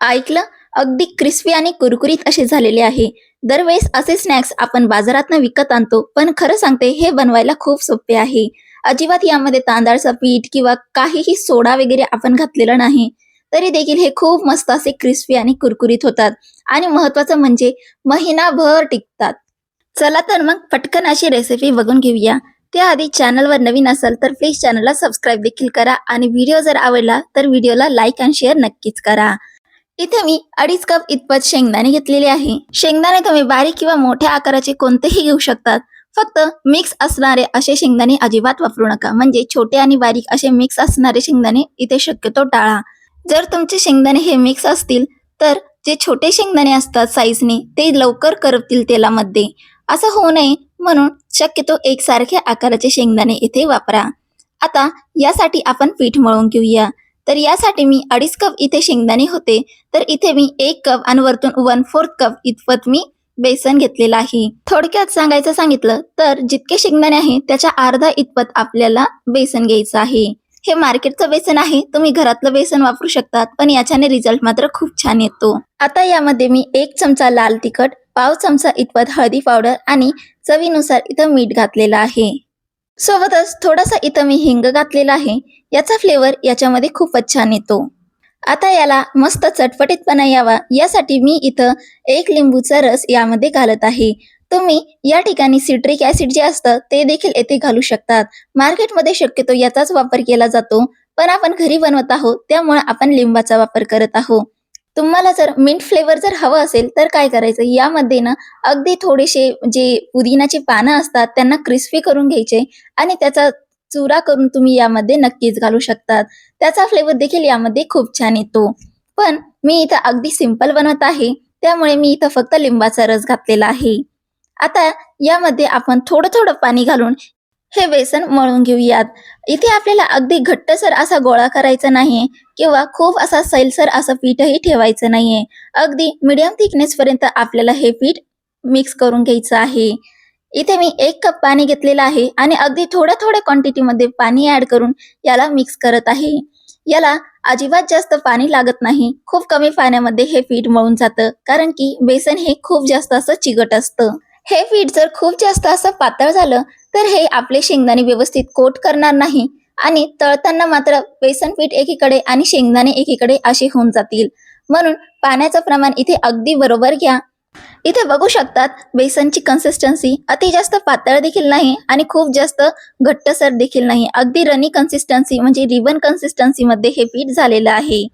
ऐकलं? अगदी क्रिस्पी आणि कुरकुरीत असे झालेले आहे. दरवेळेस असे स्नॅक्स आपण बाजारातनं विकत आणतो पण खरं सांगते हे बनवायला खूप सोपे आहे. अजिबात यामध्ये तांदळाचं पीठ किंवा काहीही सोडा वगैरे आपण घातलेलं नाही. तरी देखील हे खूप मस्त असे क्रिस्पी आणि कुरकुरीत होतात. आणि महत्वाचं म्हणजे महिनाभर टिकतात. चला तर मग पटकन अशी रेसिपी बघून घेऊया. त्याआधी चॅनलवर नवीन असाल तर प्लीज चॅनलला सबस्क्राईब देखील करा. आणि व्हिडिओ जर आवडला तर व्हिडिओला लाईक आणि शेअर नक्कीच करा. इथे मी अडीच कप इतपत शेंगदाणे घेतलेले आहे. शेंगदाणे तुम्ही बारीक किंवा मोठ्या आकाराचे कोणतेही घेऊ शकतात. फक्त मिक्स असणारे असे शेंगदाणे अजिबात वापरू नका. म्हणजे छोटे आणि बारीक असे मिक्स असणारे शेंगदाणे इथे शक्यतो टाळा. जर तुमचे शेंगदाणे हे मिक्स असतील तर जे छोटे शेंगदाणे असतात साईजने ते लवकर करपतील तेलामध्ये. असं होऊ नये म्हणून शक्यतो एकसारख्या आकाराचे शेंगदाणे इथे वापरा. आता यासाठी आपण पीठ मळून घेऊया. तर यासाठी मी अडीच कप इथे शेंगदाणे होते. तर इथे मी एक कप आणि वरतून वन फोर्थ कप इतपत मी बेसन घेतलेलं आहे. थोडक्यात सांगायचं सांगितलं तर जितके शेंगदाणे आहे त्याच्या अर्धा इतपत आपल्याला बेसन घ्यायचं आहे. हे मार्केटचं बेसन आहे तुम्ही घरातलं बेसन वापरू शकतात पण याच्याने रिझल्ट मात्र खूप छान येतो. आता यामध्ये मी एक चमचा लाल तिखट पाव चमचा इतपत हळदी पावडर आणि चवीनुसार इथं मीठ घातलेलं आहे. सोबतच थोडासा इथं मी हिंग घातलेला आहे. याचा फ्लेवर याच्यामध्ये खूपच छान येतो. आता याला मस्त चटपटीतपणा यावा. यासाठी मी इथं एक लिंबूचा रस यामध्ये घालत आहे. तुम्ही या ठिकाणी सिट्रिक ऍसिड जे असतं ते देखील येथे घालू शकतात. मार्केटमध्ये शक्यतो याचाच वापर केला जातो. पण आपण घरी बनवत आहोत त्यामुळे आपण लिंबाचा वापर करत आहोत. तुम्हाला जर मिंट फ्लेवर जर हवं असेल तर काय करायचं? यामध्ये ना अगदी थोडेसे जे पुदिनाची पानं असतात त्यांना क्रिस्पी करून घ्यायचे आणि त्याचा चुरा करून तुम्ही यामध्ये नक्कीच घालू शकतात. त्याचा फ्लेवर देखील यामध्ये खूप छान येतो. पण मी इथं अगदी सिंपल बनवत आहे त्यामुळे मी इथं फक्त लिंबाचा रस घातलेला आहे. आता यामध्ये आपण थोडं थोडं पाणी घालून हे बेसन मळून घेऊयात. इथे आपल्याला अगदी घट्टसर असा गोळा करायचा नाही किंवा खूप असा सैलसर असं पीठही ठेवायचं नाहीये. अगदी मिडियम थिकनेस पर्यंत आपल्याला हे पीठ मिक्स करून घ्यायचं आहे. इथे मी एक कप पाणी घेतलेलं आहे आणि अगदी थोड्या थोड्या क्वांटिटीमध्ये पाणी ऍड करून याला मिक्स करत आहे. याला अजिबात जास्त पाणी लागत नाही. खूप कमी पाण्यामध्ये हे पीठ मळून जातं कारण की बेसन हे खूप जास्त असं चिकट असतं. हे पीठ जर खूप जास्त असं पातळ झालं तर हे आपले शेंगदाणे व्यवस्थित कोट करणार नाही आणि तळताना मात्र बेसन पीठ एकीकडे आणि शेंगदाणे एकीकडे असे होऊन जातील. म्हणून पाण्याचं प्रमाण इथे अगदी बरोबर घ्या. इथे बघू शकतात बेसनची कन्सिस्टन्सी अति जास्त पातळ देखील नाही आणि खूप जास्त घट्टसर देखील नाही. अगदी रनी कन्सिस्टन्सी म्हणजे रिबन कन्सिस्टन्सी मध्ये हे पीठ झालेलं आहे.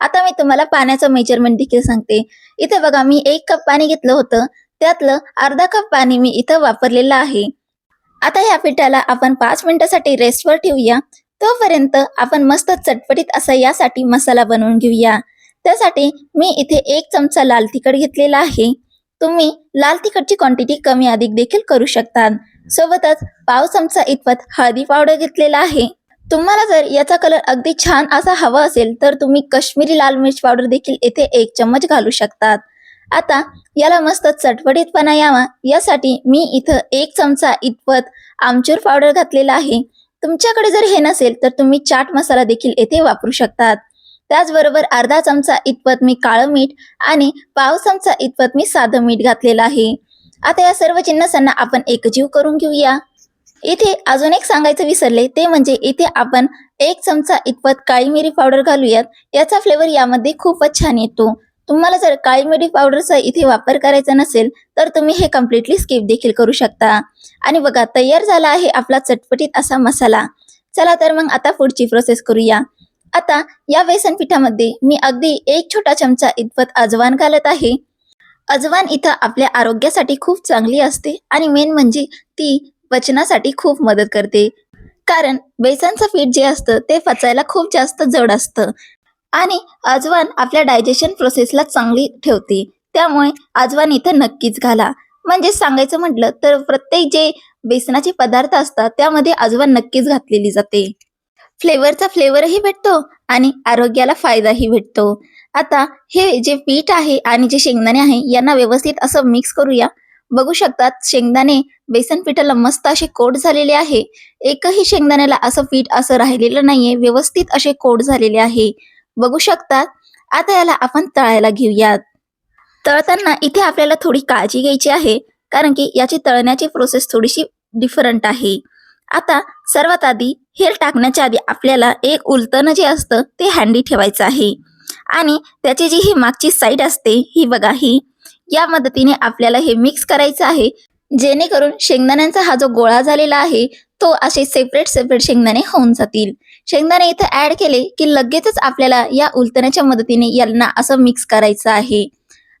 आता मी तुम्हाला पाण्याचं मेजरमेंट देखील सांगते. इथे बघा मी एक कप पाणी घेतलं होतं. त्यातलं अर्धा कप पाणी मी इथं वापरलेलं आहे. आता या पिठाला आपण पाच मिनिटासाठी रेस्टवर ठेवूया. तोपर्यंत आपण मस्त चटपटीत असा यासाठी मसाला बनवून घेऊया. त्यासाठी मी इथे एक चमचा लाल तिखट घेतलेला आहे. तुम्ही लाल तिखटची क्वांटिटी कमी अधिक देखील करू शकतात. सोबतच पाव चमचा इतपत हळदी पावडर घेतलेला आहे. तुम्हाला जर याचा कलर अगदी छान असा हवा असेल तर तुम्ही कश्मीरी लाल मिर्च पावडर देखील येथे एक चम्मच घालू शकतात. आता याला मस्त चटपटीतपणा यावा. यासाठी मी इथं एक चमचा इतपत आमचूर पावडर घातलेला आहे. तुमच्याकडे जर हे नसेल तर तुम्ही चाट मसाला देखील येथे वापरू शकतात. त्याचबरोबर अर्धा चमचा इतपत मी काळं मीठ आणि पाव चमचा इतपत मी साधं मीठ घातलेलं आहे. आता या सर्व जिन्नसांना आपण एकजीव करून घेऊया. इथे अजून एक सांगायचं विसरले ते म्हणजे इथे आपण एक चमचा इतपत काळी मिरी पावडर घालूयात. याचा फ्लेवर यामध्ये खूपच छान येतो. तुम्हाला जर काळी मिरी पावडरचा इथे वापर करायचा नसेल तर तुम्ही हे कम्प्लिटली स्किप देखील करू शकता. आणि बघा तयार झाला आहे आपला चटपटीत असा मसाला. चला तर मग आता पुढची प्रोसेस करूया. आता या बेसन पिठामध्ये मी अगदी एक छोटा चमचा इतपत अजवान घालत आहे. अजवान इथं आपल्या आरोग्यासाठी खूप चांगली असते आणि मेन म्हणजे ती पचनासाठी खूप मदत करते. कारण बेसनचं पीठ जे असतं ते पचायला खूप जास्त जड असतं. आणि अजवान आपल्या डायजेशन प्रोसेसला चांगली ठेवते. त्यामुळे अजवान इथं नक्कीच घाला. म्हणजे सांगायचं म्हटलं तर प्रत्येक जे बेसनाचे पदार्थ असतात त्यामध्ये अजवान नक्कीच घातलेली जाते. फ्लेवरचा फ्लेवरही भेटतो आणि आरोग्याला फायदाही भेटतो. आता हे जे पीठ आहे आणि जे शेंगदाणे आहे यांना व्यवस्थित असं मिक्स करूया. बघू शकतात शेंगदाणे बेसन पिठाला मस्त असे कोट झालेले आहे. एकही शेंगदाण्याला असं पीठ असं राहिलेलं नाहीये. व्यवस्थित असे कोट झालेले आहे. बघू शकतात. आता याला आपण तळायला घेऊयात. तळताना इथे आपल्याला थोडी काळजी घ्यायची आहे कारण की याची तळण्याची प्रोसेस थोडीशी डिफरंट आहे. आता सर्वात आधी हेल टाकण्याच्या आधी आपल्याला एक उलटणं जे असतं ते हँडी ठेवायचं आहे. आणि त्याची जी ही मागची साईड असते ही बघा ही. या मदतीने आपल्याला हे मिक्स करायचं आहे. जेणेकरून शेंगदाण्यांचा हा जो गोळा झालेला आहे तो असे सेपरेट सेपरेट शेंगदाणे होऊन जातील. शेंगदाणे इथं ऍड केले की लगेचच आपल्याला या उलतण्याच्या मदतीने यांना असं मिक्स करायचं आहे.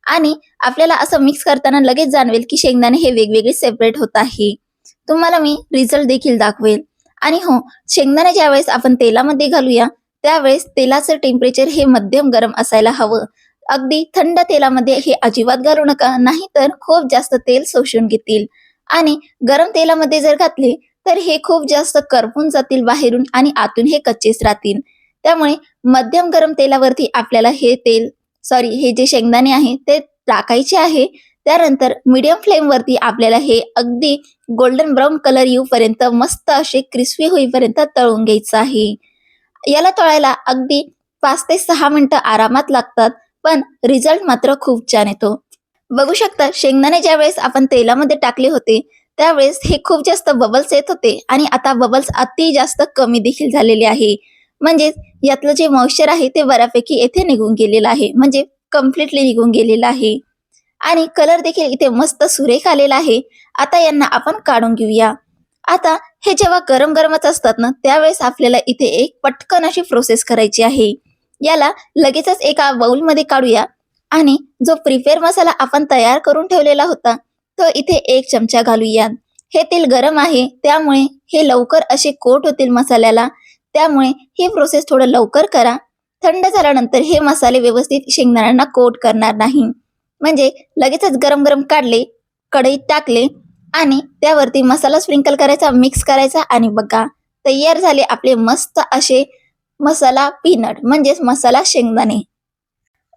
आणि आपल्याला असं मिक्स करताना लगेच जाणवेल की शेंगदाणे हे वेगवेगळे सेपरेट होत आहे. तुम्हाला मी रिझल्ट देखील दाखवेल. आणि हो शेंगदाणे ज्यावेळेस आपण तेलामध्ये घालूया त्यावेळेस तेलाचं टेम्परेचर हे मध्यम गरम असायला हवं. अगदी थंड तेलामध्ये हे अजिबात घालू नका नाहीतर खूप जास्त तेल शोषून घेतील. आणि गरम तेलामध्ये जर घातले तर हे खूप जास्त करपून जातील बाहेरून आणि आतून हे कच्चेच राहतील. त्यामुळे मध्यम गरम तेलावरती आपल्याला हे तेल सॉरी हे जे शेंगदाणे आहे ते टाकायचे आहे. त्यानंतर मीडियम फ्लेम वरती आपल्याला हे अगदी गोल्डन ब्राऊन कलर येऊपर्यंत मस्त असे क्रिस्पी होईपर्यंत तळून घ्यायचं आहे. याला तळायला अगदी पाच ते सहा मिनिटं आरामात लागतात पण रिझल्ट मात्र खूप छान येतो. बघू शकता शेंगदाणे ज्यावेळेस आपण तेलामध्ये टाकले होते त्यावेळेस हे खूप जास्त बबल्स येत होते आणि आता बबल्स अति जास्त कमी देखील झालेले आहे. म्हणजेच यातलं जे मॉइश्चर आहे ते बऱ्यापैकी येथे निघून गेलेलं आहे. म्हणजे कम्प्लिटली निघून गेलेलं आहे. आणि कलर देखील इथे मस्त सुरेख आलेला आहे. आता यांना आपण काढून घेऊया. आता हे जेव्हा गरम गरमच असतात ना त्यावेळेस आपल्याला इथे एक पटकन अशी प्रोसेस करायची आहे. याला लगेचच एका बाउलमध्ये काढूया. आणि जो प्रिपेअर मसाला आपण तयार करून ठेवलेला होता तो इथे एक चमचा घालूया हे तेल गरम आहे त्यामुळे हे लवकर असे कोट होतील मसाल्याला. त्यामुळे ही प्रोसेस थोडं लवकर करा. थंड झाल्यानंतर हे मसाले व्यवस्थित शेंगदाण्यांना कोट करणार नाही. म्हणजे लगेचच गरम गरम काढले कढईत टाकले आणि त्यावरती मसाला स्प्रिंकल करायचा मिक्स करायचा आणि बघा तयार झाले आपले मस्त असे मसाला पीनट म्हणजेच मसाला शेंगदाणे.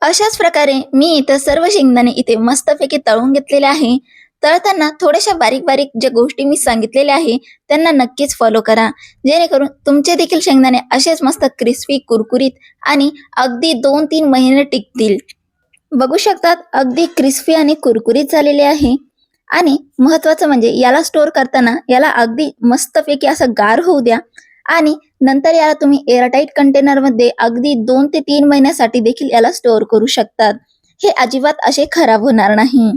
अशाच प्रकारे मी इथं सर्व शेंगदाणे इथे मस्तपैकी तळून घेतलेले आहे. तळताना थोड्याशा बारीक बारीक ज्या गोष्टी मी सांगितलेल्या आहे त्यांना नक्कीच फॉलो करा. जेणेकरून तुमचे देखील शेंगदाणे असेच मस्त क्रिस्पी कुरकुरीत आणि अगदी दोन तीन महिने टिकतील. बघू शकतात अगदी क्रिस्पी आणि कुरकुरीत झालेले आहे. आणि महत्वाचं म्हणजे याला स्टोअर करताना याला अगदी मस्तपैकी असं गार होऊ द्या. आणि नंतर याला तुम्ही एअरटाईट कंटेनरमध्ये अगदी दोन ते तीन महिन्यासाठी देखील याला स्टोअर करू शकतात. हे अजिबात असे खराब होणार नाही.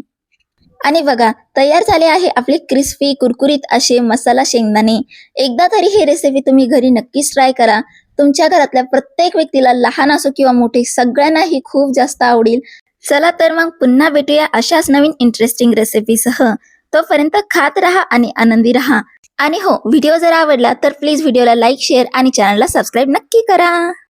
आणि बघा तयार झाले आहे आपले क्रिस्पी कुरकुरीत असे मसाला शेंगदाणे. एकदा तरी ही रेसिपी तुम्ही घरी नक्कीच ट्राय करा. तुमच्या घरातल्या प्रत्येक व्यक्तीला लहान असो किंवा मोठे सगळ्यांनाही खूप जास्त आवडेल. चला तर मग पुन्हा भेटूया अशाच नवीन इंटरेस्टिंग रेसिपीसह तोपर्यंत खात राहा आणि आनंदी राहा. आणि हो व्हिडिओ जर आवडला तर प्लीज व्हिडिओला लाईक शेअर आणि चॅनलला सबस्क्राईब नक्की करा.